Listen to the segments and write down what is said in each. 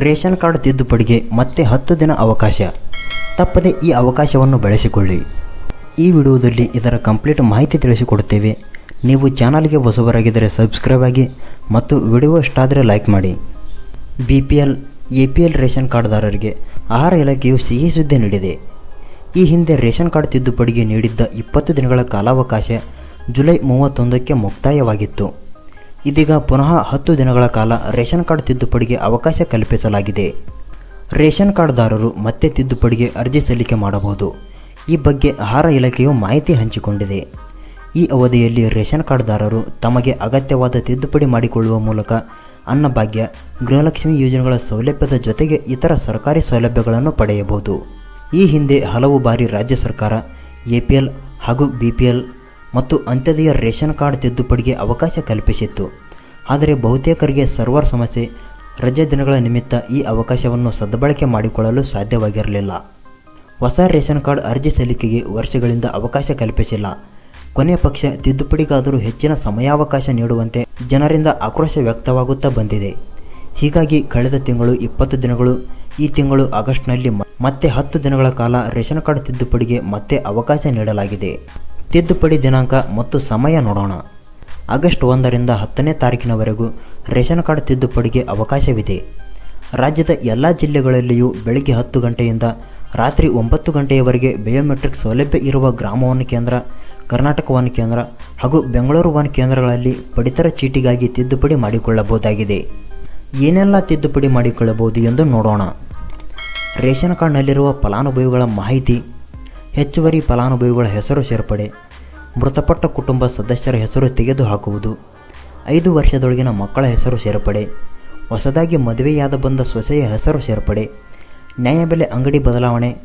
Ration card ತಿದ್ದುಪಡಿಗೆ ಮತ್ತೆ ಹತ್ತು ದಿನ ಅವಕಾಶ. ತಪ್ಪದೆ ಈ ಅವಕಾಶವನ್ನು ಬಳಸಿಕೊಳ್ಳಿ. ಈ ವಿಡಿಯೋದಲ್ಲಿ ಇದರ ಕಂಪ್ಲೀಟ್ ಮಾಹಿತಿ ತಿಳಿಸಿಕೊಡುತ್ತೇವೆ. ನೀವು ಚಾನಲ್ಗೆ ಹೊಸಬರಾಗಿದ್ದರೆ ಸಬ್ಸ್ಕ್ರೈಬ್ ಆಗಿ ಮತ್ತು ವಿಡಿಯೋ ಇಷ್ಟ ಆದರೆ ಲೈಕ್ ಮಾಡಿ. B P L A P L ration ಕಾರ್ಡ್ದಾರರಿಗೆ ಆಹಾರ ಇಲಾಖೆಯು ಸಿಹಿ ಸುದ್ದಿ ನೀಡಿದೆ. ಈ ಹಿಂದೆ ರೇಷನ್ ಕಾರ್ಡ್ ತಿದ್ದುಪಡಿಗೆ ನೀಡಿದ್ದ ಇಪ್ಪತ್ತು ದಿನಗಳ ಕಾಲಾವಕಾಶ ಜುಲೈ ಮೂವತ್ತೊಂದಕ್ಕೆ ಮುಕ್ತಾಯವಾಗಿತ್ತು. ಇದೀಗ ಪುನಃ ಹತ್ತು ದಿನಗಳ ಕಾಲ ರೇಷನ್ ಕಾರ್ಡ್ ತಿದ್ದುಪಡಿಗೆ ಅವಕಾಶ ಕಲ್ಪಿಸಲಾಗಿದೆ. ರೇಷನ್ ಕಾರ್ಡ್ದಾರರು ಮತ್ತೆ ತಿದ್ದುಪಡಿಗೆ ಅರ್ಜಿ ಸಲ್ಲಿಕೆ ಮಾಡಬಹುದು. ಈ ಬಗ್ಗೆ ಆಹಾರ ಇಲಾಖೆಯು ಮಾಹಿತಿ ಹಂಚಿಕೊಂಡಿದೆ. ಈ ಅವಧಿಯಲ್ಲಿ ರೇಷನ್ ಕಾರ್ಡ್ದಾರರು ತಮಗೆ ಅಗತ್ಯವಾದ ತಿದ್ದುಪಡಿ ಮಾಡಿಕೊಳ್ಳುವ ಮೂಲಕ ಅನ್ನಭಾಗ್ಯ, ಗೃಹಲಕ್ಷ್ಮಿ ಯೋಜನೆಗಳ ಸೌಲಭ್ಯದ ಜೊತೆಗೆ ಇತರ ಸರ್ಕಾರಿ ಸೌಲಭ್ಯಗಳನ್ನು ಪಡೆಯಬಹುದು. ಈ ಹಿಂದೆ ಹಲವು ಬಾರಿ ರಾಜ್ಯ ಸರ್ಕಾರ, ಎ ಪಿ ಎಲ್ ಹಾಗೂ ಬಿ ಪಿ ಎಲ್ ಮತ್ತು ಅಂತ್ಯದೆಯ ರೇಷನ್ ಕಾರ್ಡ್ ತಿದ್ದುಪಡಿಗೆ ಅವಕಾಶ ಕಲ್ಪಿಸಿತ್ತು. ಆದರೆ ಬಹುತೇಕರಿಗೆ ಸರ್ವರ್ ಸಮಸ್ಯೆ, ರಜೆ ದಿನಗಳ ನಿಮಿತ್ತ ಈ ಅವಕಾಶವನ್ನು ಸದ್ಬಳಕೆ ಮಾಡಿಕೊಳ್ಳಲು ಸಾಧ್ಯವಾಗಿರಲಿಲ್ಲ. ಹೊಸ ರೇಷನ್ ಕಾರ್ಡ್ ಅರ್ಜಿ ಸಲ್ಲಿಕೆಗೆ ವರ್ಷಗಳಿಂದ ಅವಕಾಶ ಕಲ್ಪಿಸಿಲ್ಲ. ಕೊನೆಯ ಪಕ್ಷ ತಿದ್ದುಪಡಿಗಾದರೂ ಹೆಚ್ಚಿನ ಸಮಯಾವಕಾಶ ನೀಡುವಂತೆ ಜನರಿಂದ ಆಕ್ರೋಶ ವ್ಯಕ್ತವಾಗುತ್ತಾ ಬಂದಿದೆ. ಹೀಗಾಗಿ ಕಳೆದ ತಿಂಗಳು ಇಪ್ಪತ್ತು ದಿನಗಳು, ಈ ತಿಂಗಳು ಆಗಸ್ಟ್ನಲ್ಲಿ ಮತ್ತೆ ಹತ್ತು ದಿನಗಳ ಕಾಲ ರೇಷನ್ ಕಾರ್ಡ್ ತಿದ್ದುಪಡಿಗೆ ಮತ್ತೆ ಅವಕಾಶ ನೀಡಲಾಗಿದೆ. ತಿದ್ದುಪಡಿ ದಿನಾಂಕ ಮತ್ತು ಸಮಯ ನೋಡೋಣ. ಆಗಸ್ಟ್ ಒಂದರಿಂದ ಹತ್ತನೇ ತಾರೀಕಿನವರೆಗೂ ರೇಷನ್ ಕಾರ್ಡ್ ತಿದ್ದುಪಡಿಗೆ ಅವಕಾಶವಿದೆ. ರಾಜ್ಯದ ಎಲ್ಲ ಜಿಲ್ಲೆಗಳಲ್ಲಿಯೂ ಬೆಳಗ್ಗೆ ಹತ್ತು ಗಂಟೆಯಿಂದ ರಾತ್ರಿ ಒಂಬತ್ತು ಗಂಟೆಯವರೆಗೆ ಬಯೋಮೆಟ್ರಿಕ್ ಸೌಲಭ್ಯ ಇರುವ ಗ್ರಾಮ ಒನ್ ಕೇಂದ್ರ, ಕರ್ನಾಟಕ ವನ್ ಕೇಂದ್ರ ಹಾಗೂ ಬೆಂಗಳೂರು ವನ್ ಕೇಂದ್ರಗಳಲ್ಲಿ ಪಡಿತರ ಚೀಟಿಗಾಗಿ ತಿದ್ದುಪಡಿ ಮಾಡಿಕೊಳ್ಳಬಹುದಾಗಿದೆ. ಏನೆಲ್ಲ ತಿದ್ದುಪಡಿ ಮಾಡಿಕೊಳ್ಳಬಹುದು ಎಂದು ನೋಡೋಣ. ರೇಷನ್ ಕಾರ್ಡ್ನಲ್ಲಿರುವ ಫಲಾನುಭವಿಗಳ ಮಾಹಿತಿ ಹೆಚ್ಚುವರಿ ಫಲಾನುಭವಿಗಳ ಹೆಸರು ಸೇರ್ಪಡೆ. ಮೃತಪಟ್ಟ ಕುಟುಂಬ ಸದಸ್ಯರ ಹೆಸರು ತೆಗೆದುಹಾಕುವುದು. ಐದು ವರ್ಷದೊಳಗಿನ ಮಕ್ಕಳ ಹೆಸರು ಸೇರ್ಪಡೆ. ಹೊಸದಾಗಿ ಮದುವೆಯಾದ ಬಂದ ಸೊಸೆಯ ಹೆಸರು ಸೇರ್ಪಡೆ. ನ್ಯಾಯಬೆಲೆ ಅಂಗಡಿ ಬದಲಾವಣೆ.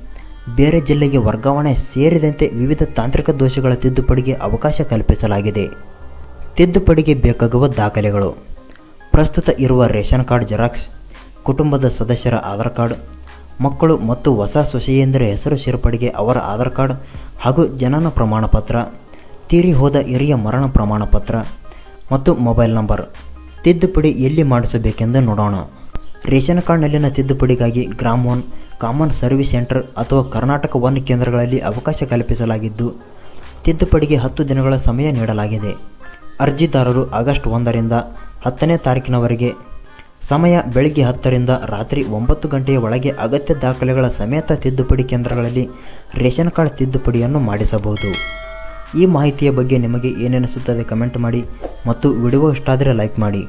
ಬೇರೆ ಜಿಲ್ಲೆಗೆ ವರ್ಗಾವಣೆ ಸೇರಿದಂತೆ ವಿವಿಧ ತಾಂತ್ರಿಕ ದೋಷಗಳ ತಿದ್ದುಪಡಿಗೆ ಅವಕಾಶ ಕಲ್ಪಿಸಲಾಗಿದೆ. ತಿದ್ದುಪಡಿಗೆ ಬೇಕಾಗುವ ದಾಖಲೆಗಳು. ಪ್ರಸ್ತುತ ಇರುವ ರೇಷನ್ ಕಾರ್ಡ್ ಜೆರಾಕ್ಸ್, ಕುಟುಂಬದ ಸದಸ್ಯರ ಆಧಾರ್ ಕಾರ್ಡ್ ಮಕ್ಕಳು ಮತ್ತು ಹೊಸ ಸೊಸೆಯೆಂದರ ಹೆಸರು ಸೇರ್ಪಡೆಗೆ ಅವರ ಆಧಾರ್ ಕಾರ್ಡ್ ಹಾಗೂ ಜನನ ಪ್ರಮಾಣ ಪತ್ರ ತೀರಿ ಹೋದ ಹಿರಿಯ ಮರಣ ಪ್ರಮಾಣ ಪತ್ರ ಮತ್ತು ಮೊಬೈಲ್ ನಂಬರ್. ತಿದ್ದುಪಡಿ ಎಲ್ಲಿ ಮಾಡಿಸಬೇಕೆಂದು ನೋಡೋಣ. ರೇಷನ್ ಕಾರ್ಡ್ನಲ್ಲಿನ ತಿದ್ದುಪಡಿಗಾಗಿ ಗ್ರಾಮ ಒನ್, ಕಾಮನ್ ಸರ್ವಿಸ್ ಸೆಂಟರ್ ಅಥವಾ ಕರ್ನಾಟಕ ಒನ್ ಕೇಂದ್ರಗಳಲ್ಲಿ ಅವಕಾಶ ಕಲ್ಪಿಸಲಾಗಿದ್ದು, ತಿದ್ದುಪಡಿಗೆ ಹತ್ತು ದಿನಗಳ ಸಮಯ ನೀಡಲಾಗಿದೆ. ಅರ್ಜಿದಾರರು ಆಗಸ್ಟ್ ಒಂದರಿಂದ ಹತ್ತನೇ ತಾರೀಕಿನವರೆಗೆ ಸಮಯ ಬೆಳಗ್ಗೆ ಹತ್ತರಿಂದ ರಾತ್ರಿ ಒಂಬತ್ತು ಗಂಟೆಯ ಒಳಗೆ ಅಗತ್ಯ ದಾಖಲೆಗಳ ಸಮೇತ ತಿದ್ದುಪಡಿ ಕೇಂದ್ರಗಳಲ್ಲಿ ರೇಷನ್ ಕಾರ್ಡ್ ತಿದ್ದುಪಡಿಯನ್ನು ಮಾಡಿಸಬಹುದು. ಈ ಮಾಹಿತಿಯ ಬಗ್ಗೆ ನಿಮಗೆ ಏನೆನಿಸುತ್ತದೆ ಕಮೆಂಟ್ ಮಾಡಿ ಮತ್ತು ವಿಡಿಯೋ ಇಷ್ಟ ಆದರೆ ಲೈಕ್ ಮಾಡಿ.